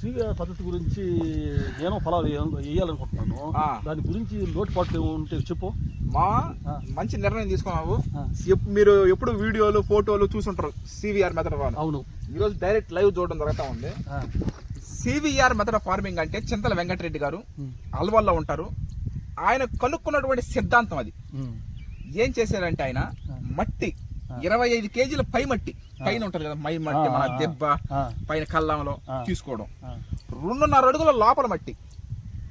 స్వీయ పద్ధతి గురించి నేను వేయాల- వేయాలనుకుంటున్నాను. దాని గురించి లోటుపాట్లు ఉంటే చెప్పు మా. మంచి నిర్ణయం తీసుకున్నావు మీరు ఎప్పుడు వీడియోలు ఫోటోలు చూసుంటారు సివిఆర్ మెథడ్ అవును ఈరోజు డైరెక్ట్ లైవ్ చూడడం జరుగుతూ ఉంది. సివిఆర్ మెథడ్ ఫార్మింగ్ అంటే చింతల వెంకటరెడ్డి గారు. అల్వాల్లో ఉంటారు ఆయన కనుక్కున్నటువంటి సిద్ధాంతం అది. ఏం చేశారంటే ఆయన. మట్టి. ఇరవై ఐదు కేజీల పై మట్టి పైన ఉంటుంది కదా మై మట్టి మన దెబ్బ. పైన ఆ. తీసుకోవడం. రెండున్నర అడుగుల లోపల మట్టి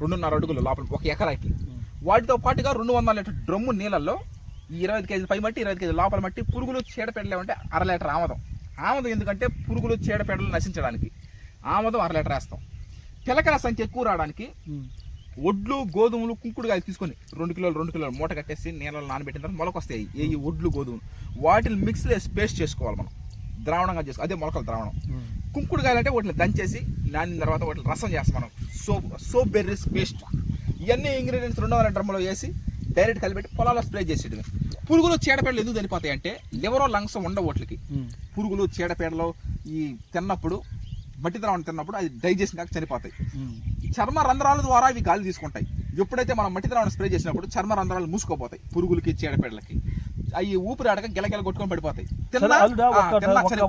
రెండున్నర అడుగుల లోపల ఒక ఎకరాకి. వాటితో పాటుగా రెండు వందల లీటర్ డ్రమ్ము నీళ్ళల్లో ఈ ఇరవై ఐదు కేజీల పై మట్టి ఇరవై ఐదు కేజీల లోపల మట్టి పురుగులు చీడపెడలేమంటే అర లీటర్ ఆమదం ఆమదం ఎందుకంటే పురుగులు చీడపెడలు నశించడానికి ఆమదం అర లీటర్ వేస్తాం పిలకల సంఖ్య ఎక్కువ రావడానికి. ఒడ్లు గోధుమలు కుంకుడుగాయలు తీసుకొని రెండు కిలోలు రెండు కిలోలు మూట కట్టేసి నీళ్ళలో నానబెట్టిన తర్వాత మొలకొస్తాయి ఏ ఈ ఒడ్లు గోధుమలు వాటిని మిక్స్ వేసి పేస్ట్ చేసుకోవాలి మనం ద్రావణంగా చేసుకో అదే మొలకల ద్రావణం. కుంకుడుకాయలు అంటే వాటిని దంచేసి నానిన తర్వాత వాటిని రసం చేస్తాం మనం. Soap soap berries paste. ఇవన్నీ ఇంగ్రీడియంట్స్ రెండు వందల డ్రమ్లో వేసి డైరెక్ట్ కలిపెట్టి పొలాల్లో స్ప్రే చేసేయడమే. పురుగులు చీడపేడలు ఎందుకు చనిపోతాయి అంటే లివరో లంగ్స్ ఉండవు వాటికి. పురుగులు చీడపేడలు ఈ తిన్నప్పుడు మట్టి ద్రావణం తిన్నప్పుడు అది డైజెషన్ కాక చనిపోతాయి. చర్మ రంధ్రాల ద్వారా ఇవి గాలి తీసుకుంటాయి. ఎప్పుడైతే మనం మట్టి ద్రావణం స్ప్రే చేసినప్పుడు చర్మ రంధ్రాలు మూసుకోపోతాయి పురుగులకి చీడపేడలకి. అవి ఊపిరి ఆడక గెలగెల కొట్టుకొని పడిపోతాయి.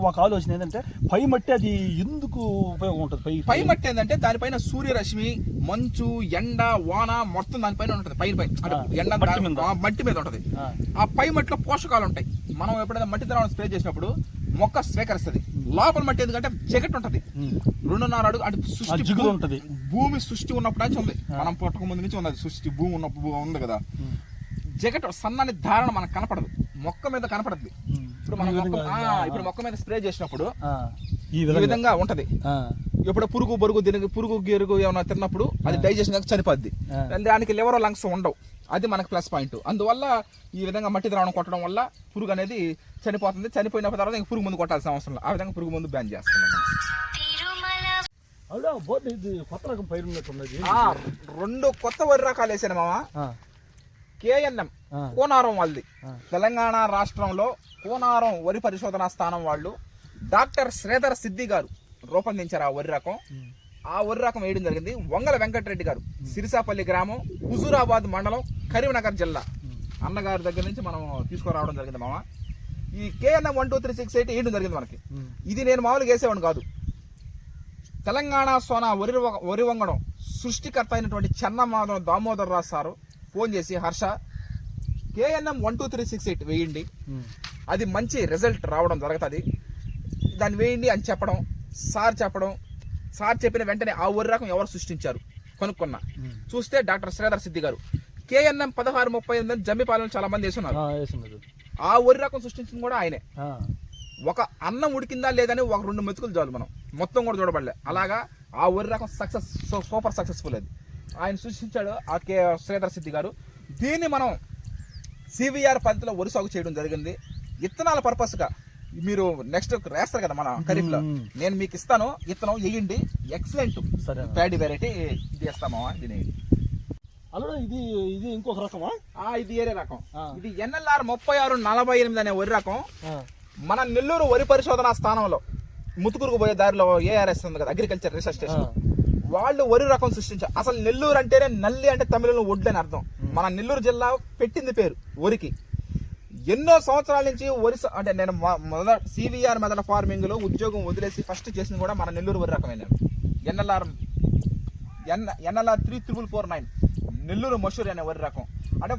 ఒక ఆలోచన ఏంటంటే పై మట్టి అది ఎందుకు ఉపయోగం ఉంటుంది? పై పై మట్టి ఏంటంటే దానిపైన సూర్యరశ్మి మంచు ఎండ వాన మొత్తం దానిపైన ఉంటుంది పైన ఆ, ఎండ మట్టి మీద. ఉంటుంది. ఆ. పై మట్టిలో పోషకాలు ఉంటాయి. మనం ఎప్పుడైనా మట్టి ద్రావణం స్ప్రే చేసినప్పుడు మొక్క స్వీకరిస్తుంది. లోపల మట్టి ఎందుకంటే జగట్ ఉంటుంది. రెండున్నర అడుగు అంటే సృష్టి ఉంటది. భూమి సృష్టి ఉన్నప్పుడు నుంచి ఉంది. మనం పుట్టక ముందు నుంచి ఉన్నది సృష్టి భూమి ఉన్నప్పుడు ఉంది కదా. జగట్ సన్నని ధారణ మనకు కనపడదు. మొక్క మీద కనపడదు ఉమ్. ఇప్పుడు మనం ఇప్పుడు మొక్క మీద స్ప్రే చేసినప్పుడు ఆ. ఈ విధంగా. ఉంటది. ఆ. ఎప్పుడు పురుగు బొరుగు దీనికి పురుగు గిరుగు ఏమైనా తిన్నప్పుడు అది డైజెషన్ చనిపోద్ది. దానికి లివర్ లంగ్స్ ఉండవు. అది మనకు ప్లస్ పాయింట్. అందువల్ల ఈ విధంగా మట్టి ద్రావణం కొట్టడం వల్ల పురుగు అనేది చనిపోతుంది. చనిపోయిన తర్వాత ఇంక పురుగు మందు కొట్టాల్సిన అవసరం లేదు. ఆ విధంగా పురుగు మందు బ్యాన్ చేస్తున్నాం రెండు కొత్త వరి రకాలు వేసాను మామ ఆ. కేఎన్ఎం. కోనారం వాళ్ళది. తెలంగాణ రాష్ట్రంలో కోనారం వరి పరిశోధనా స్థానం వాళ్ళు డాక్టర్ శ్రీధర్ సిద్ధి గారు రూపొందించారు ఆ వరి రకం. ఆ వరి రకం వేయడం జరిగింది వంగల వెంకటరెడ్డి గారు సిరిసాపల్లి గ్రామం హుజూరాబాద్ మండలం కరీంనగర్ జిల్లా. అన్నగారి దగ్గర నుంచి మనం తీసుకురావడం జరిగింది మామ ఈ KNM one two three six eight వేయడం జరిగింది మనకి. ఇది నేను మామూలుగా వేసేవాడిని కాదు తెలంగాణ సోనా వరి వరి వంగడం సృష్టికర్త అయినటువంటి చెన్నమాధవ దామోదర్ రావు సారు ఫోన్ చేసి Harsha KNM one two three six eight వేయండి. ఉమ్. అది మంచి రిజల్ట్ రావడం జరుగుతుంది. దాన్ని వేయండి అని చెప్పడం సార్ చెప్పడం సార్ చెప్పిన వెంటనే ఆ వరి రకం ఎవరు సృష్టించారు? కనుక్కున్నా. ఉమ్. చూస్తే డాక్టర్ శ్రీధర్ సిద్ధి గారు కేఎన్ఎం పదహారు ముప్పై ఎనిమిది జమ్మిపాలెం చాలా మంది వేస్తున్నారు ఆ, వరి రకం సృష్టించింది కూడా ఆయనే. ఒక అన్నం ఉడికిందా లేదని ఒక రెండు మెతుకులు చాలు మనం. మొత్తం కూడా చూడబడలే. అలాగా ఆ వరి రకం సక్సెస్ సూపర్ సక్సెస్ఫుల్ అది. ఆయన సృష్టించాడు ఆ కే శ్రీధర్ సిద్ధి గారు. దీన్ని మనం సివిఆర్ పద్ధతిలో వరి సాగు చేయడం జరిగింది. ఇత్తనాల పర్పస్గా మీరు నెక్స్ట్ వేస్తారు కదా మన ఖరీఫ్లో మ్మ్. నేను మీకు ఇస్తాను ఇత్తనం వేయండి ఎక్సలెంట్ సరే ప్యాడీ వెరైటీ ఇది ఇస్తామా దీని అల్లుడా ఇది ఇది ఇంకొక రకమా? ఇది ఏరే రకం. ఇది ఎన్ఎల్ఆర్ ముప్పై ఆరు నలభై ఎనిమిది అనే వరి రకం. మన నెల్లూరు వరి పరిశోధన స్థానంలో ముతుకురుకు పోయే దారిలో ఏఆర్ఎస్ ఉంది కదా అగ్రికల్చర్ రీసెర్చ్ స్టేషన్ వాళ్ళు వరి రకం సృష్టించారు. అసలు నెల్లూరు అంటేనే నల్లి అంటే తమిళంలో ఒడ్లు అని అర్థం. మన నెల్లూరు జిల్లా పెట్టింది పేరు వరికి. ఎన్నో సంవత్సరాల నుంచి వరి అంటే నేను మొ- మొదల సివిఆర్ మెదల ఫార్మింగ్లో ఉద్యోగం వదిలేసి ఫస్ట్ చేసింది కూడా మన నెల్లూరు వరి రకమే నేను NLR N NLR three triple four nine. Nellore Mashuri అనే వరి రకం. అంటే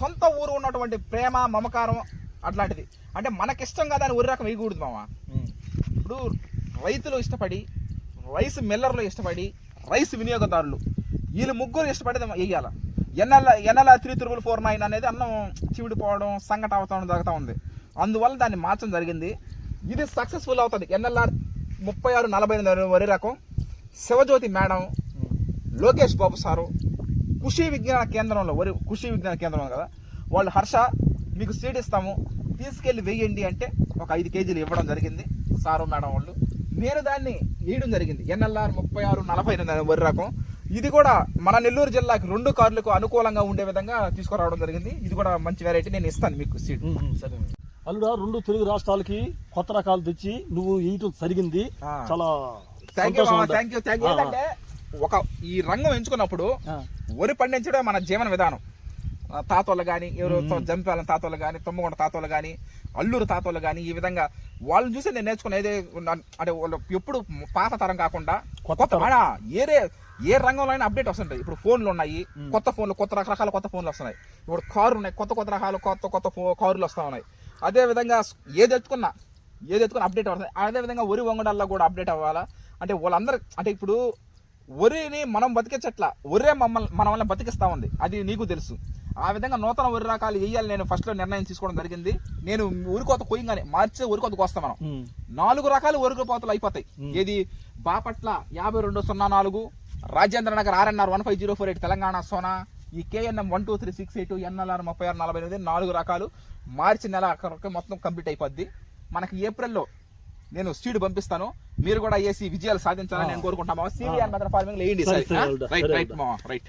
సొంత ఊరు ఉన్నటువంటి ప్రేమ మమకారం అట్లాంటిది. అంటే మనకిష్టం కదా అని వరి రకం వేయకూడదు మామ. ఇప్పుడు రైతులు ఇష్టపడి రైస్ మిల్లర్లు ఇష్టపడి రైస్ వినియోగదారులు. వీళ్ళు ముగ్గురు ఇష్టపడితే వేయాలి NL NLR three triple four nine అనేది అన్నం చివిడిపోవడం సంఘట అవుతాం జరుగుతూ ఉంది. అందువల్ల దాన్ని మార్చడం జరిగింది. ఇది సక్సెస్ఫుల్ అవుతుంది. ఎన్ఎల్ఆర్ ముప్పై ఆరు నలభై ఎనిమిది వరి రకం. శివజ్యోతి మేడం లోకేష్ బాబు సారు కృషి విజ్ఞాన కేంద్రంలో వరి కృషి విజ్ఞాన కేంద్రం కదా. వాళ్ళు హర్ష మీకు సీడ్ ఇస్తాము. తీసుకెళ్ళి వేయండి అంటే ఒక ఐదు కేజీలు ఇవ్వడం జరిగింది. సారు మేడం వాళ్ళు. నేను దాన్ని వేయడం జరిగింది. ఎన్ఎల్ఆర్ ముప్పై ఆరు నలభై ఎనిమిది వరి రకం. ఇది కూడా మన నెల్లూరు జిల్లాకి రెండు కార్లకు అనుకూలంగా ఉండే విధంగా తీసుకురావడం జరిగింది. ఇది కూడా మంచి వెరైటీ నేను ఇస్తాను మీకు ఉమ్, సరే. అల్లుడా రెండు తెలుగు రాష్ట్రాలకి కొత్త రకాలు తెచ్చి నువ్వు వేయటం జరిగింది. చాలా thank you? Thank you thank you ఒక ఈ రంగం ఎంచుకున్నప్పుడు వరి పండించడం మన జీవన విధానం. తాతోళ్ళు కానీ ఎవరు జంపాల తాతోళ్ళు కానీ తొమ్మగొండ తాతోళ్ళు కానీ అల్లూరు తాతోళ్ళు కానీ ఈ విధంగా వాళ్ళని చూసి నేను నేర్చుకున్న ఏదే అంటే వాళ్ళు ఎప్పుడు పాత తరం కాకుండా కొత్త ఏరే ఏ రంగంలో అయినా అప్డేట్ వస్తుంటాయి. ఇప్పుడు ఫోన్లు ఉన్నాయి కొత్త ఫోన్లు కొత్త రకరకాల కొత్త ఫోన్లు వస్తున్నాయి. ఇప్పుడు కారు ఉన్నాయి కొత్త కొత్త రకాల కొత్త కొత్త ఫో- కారులు వస్తా ఉన్నాయి. అదే విధంగా ఏది ఎత్తుకున్నా ఏది ఎత్తుకున్నా అప్డేట్ అవుతుంది అదే విధంగా వరి వంగడాల్లో కూడా అప్డేట్ అవ్వాలా? అంటే వాళ్ళందరూ అంటే ఇప్పుడు వరిని మనం బతికించట్ల ఒరే మమ్మల్ని మన వల్ల బతికిస్తా ఉంది. అది నీకు తెలుసు. ఆ విధంగా నూతన వరి రకాలు వేయాలి నేను ఫస్ట్లో నిర్ణయం తీసుకోవడం జరిగింది. నేను ఉరి కోత కొయ్యంగానే మార్చి ఉరి కోతకు వస్తాం మనం. నాలుగు రకాల పోతలు అయిపోతాయి. ఏది బాపట్ల యాభై రెండు సున్నా నాలుగు Rajendra Nagar RNR one five zero four eight Telangana Sona ఈ KNM one two three six eight NLR ముప్పై ఆరు నలభై ఎనిమిది నాలుగు రకాలు మార్చి నెల ఆఖరికి మొత్తం కంప్లీట్ అయిపోద్ది. మనకి ఏప్రిల్లో నేను సీడ్ పంపిస్తాను. మీరు కూడా వేసి విజయాలు సాధించాలని నేను కోరుకుంటాము సివిఆర్ మెథడ్ ఫార్మింగ్ వేయండి. Right right right